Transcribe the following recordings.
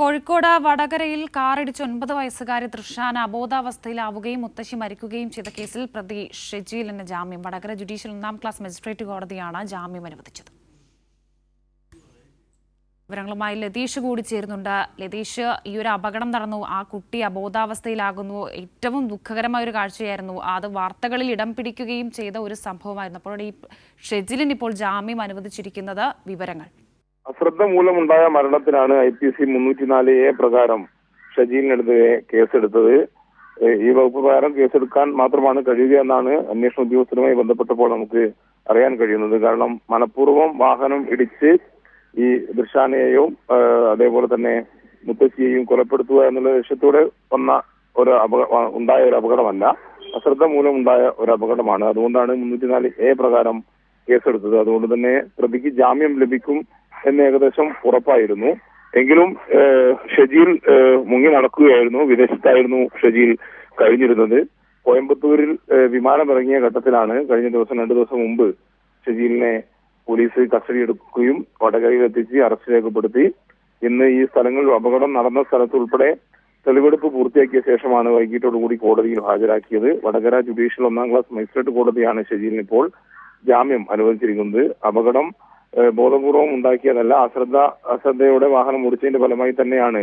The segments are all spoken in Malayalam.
കോഴിക്കോട് വടകരയിൽ കാറിടിച്ച് ഒൻപത് വയസ്സുകാരി തൃഷാന അബോധാവസ്ഥയിലാവുകയും മുത്തശ്ശി മരിക്കുകയും ചെയ്ത കേസിൽ പ്രതി ഷെജീലിന് ജാമ്യം. വടകര ജുഡീഷ്യൽ ഒന്നാം ക്ലാസ് മജിസ്ട്രേറ്റ് കോടതിയാണ് ജാമ്യം അനുവദിച്ചത്. വിവരങ്ങളുമായി ലതീഷ് കൂടി ചേരുന്നുണ്ട്. ലതീഷ് ഈ ഒരു അപകടം നടന്നു. ആ കുട്ടി അബോധാവസ്ഥയിലാകുന്നു. ഏറ്റവും ദുഃഖകരമായ ഒരു കാഴ്ചയായിരുന്നു. അത് വാർത്തകളിൽ ഇടം പിടിക്കുകയും ചെയ്ത ഒരു സംഭവമായിരുന്നു. അപ്പോൾ ഈ ഷെജിലിന് ഇപ്പോൾ ജാമ്യം അനുവദിച്ചിരിക്കുന്നത് വിവരങ്ങൾ. അശ്രദ്ധ മൂലമുണ്ടായ മരണത്തിനാണ് ഐ പി സി മുന്നൂറ്റിനാല് എ പ്രകാരം ഷജീലിനെതിരെ കേസെടുത്തത്. ഈ വകുപ്പ് പ്രകാരം കേസെടുക്കാൻ മാത്രമാണ് കഴിയുക എന്നാണ് അന്വേഷണ ഉദ്യോഗസ്ഥരുമായി ബന്ധപ്പെട്ടപ്പോൾ നമുക്ക് അറിയാൻ കഴിയുന്നത്. കാരണം മനഃപൂർവം വാഹനം ഇടിച്ച് ഈ ദൃശാനയെയും അതേപോലെ തന്നെ മുത്തശ്ശിയെയും കൊലപ്പെടുത്തുക എന്നുള്ള ലക്ഷ്യത്തോടെ വന്ന ഒരു ഉണ്ടായ ഒരു അപകടമല്ല. അശ്രദ്ധ മൂലം ഉണ്ടായ ഒരു അപകടമാണ്. അതുകൊണ്ടാണ് മുന്നൂറ്റിനാല് എ പ്രകാരം കേസെടുത്തത്. അതുകൊണ്ട് തന്നെ പ്രതിക്ക് ജാമ്യം ലഭിക്കും എന്ന് ഏകദേശം ഉറപ്പായിരുന്നു. എങ്കിലും ഷജീൽ മുങ്ങി നടക്കുകയായിരുന്നു. വിദേശത്തായിരുന്നു ഷജീൽ കഴിഞ്ഞിരുന്നത്. കോയമ്പത്തൂരിൽ വിമാനം വിമാനമിറങ്ങിയ ഘട്ടത്തിലാണ് കഴിഞ്ഞ ദിവസം രണ്ടു ദിവസം മുമ്പ് ഷജീലിനെ പോലീസ് കസ്റ്റഡി എടുക്കുകയും വടകരയിൽ എത്തിച്ച് അറസ്റ്റ് രേഖപ്പെടുത്തി. ഇന്ന് ഈ സ്ഥലങ്ങളിൽ അപകടം നടന്ന സ്ഥലത്തുൾപ്പെടെ തെളിവെടുപ്പ് പൂർത്തിയാക്കിയ ശേഷമാണ് വൈകിട്ടോടുകൂടി കോടതിയിൽ ഹാജരാക്കിയത്. വടകര ജുഡീഷ്യൽ ഒന്നാം ക്ലാസ് മജിസ്ട്രേറ്റ് കോടതിയാണ് ഷജീലിന് ഇപ്പോൾ ജാമ്യം അനുവദിച്ചിരിക്കുന്നത്. അപകടം ബോധപൂർവം ഉണ്ടാക്കിയതല്ല. അശ്രദ്ധ അശ്രദ്ധയോടെ വാഹനം ഓടിച്ചതിന്റെ ഫലമായി തന്നെയാണ്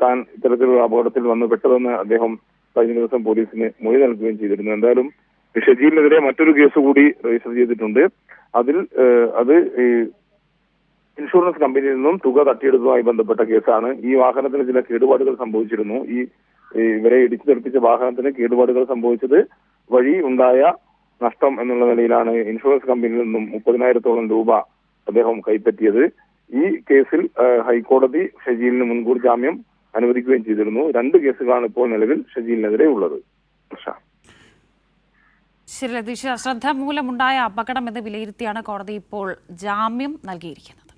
താൻ ഇത്തരത്തിലുള്ള അപകടത്തിൽ വന്ന് പെട്ടതെന്ന് അദ്ദേഹം കഴിഞ്ഞ ദിവസം പോലീസിന് മൊഴി നൽകുകയും ചെയ്തിരുന്നു. എന്തായാലും ഷജീലിനെതിരെ മറ്റൊരു കേസ് കൂടി രജിസ്റ്റർ ചെയ്തിട്ടുണ്ട്. അതിൽ അത് ഇൻഷുറൻസ് കമ്പനിയിൽ നിന്നും തുക തട്ടിയെടുത്തതുമായി ബന്ധപ്പെട്ട കേസാണ്. ഈ വാഹനത്തിന് ചില കേടുപാടുകൾ സംഭവിച്ചിരുന്നു. ഈ ഇവരെ ഇടിച്ചു തെറിപ്പിച്ച വാഹനത്തിന് കേടുപാടുകൾ സംഭവിച്ചത് വഴി ഉണ്ടായ നഷ്ടം എന്നുള്ള നിലയിലാണ് ഇൻഷുറൻസ് കമ്പനിയിൽ നിന്നും മുപ്പതിനായിരത്തോളം രൂപ അദ്ദേഹം കൈപ്പറ്റിയത്. ഈ കേസിൽ ഹൈക്കോടതി ഷജീലിന് മുൻകൂർ ജാമ്യം അനുവദിക്കുകയും ചെയ്തിരുന്നു. രണ്ട് കേസുകളാണ് ഇപ്പോൾ നിലവിൽ ഷജീലിനെതിരെ ഉള്ളത്. ശരി അശ്രദ്ധ മൂലമുണ്ടായ അപകടം എന്ന് വിലയിരുത്തിയാണ് കോടതി ഇപ്പോൾ ജാമ്യം നൽകിയിരിക്കുന്നത്.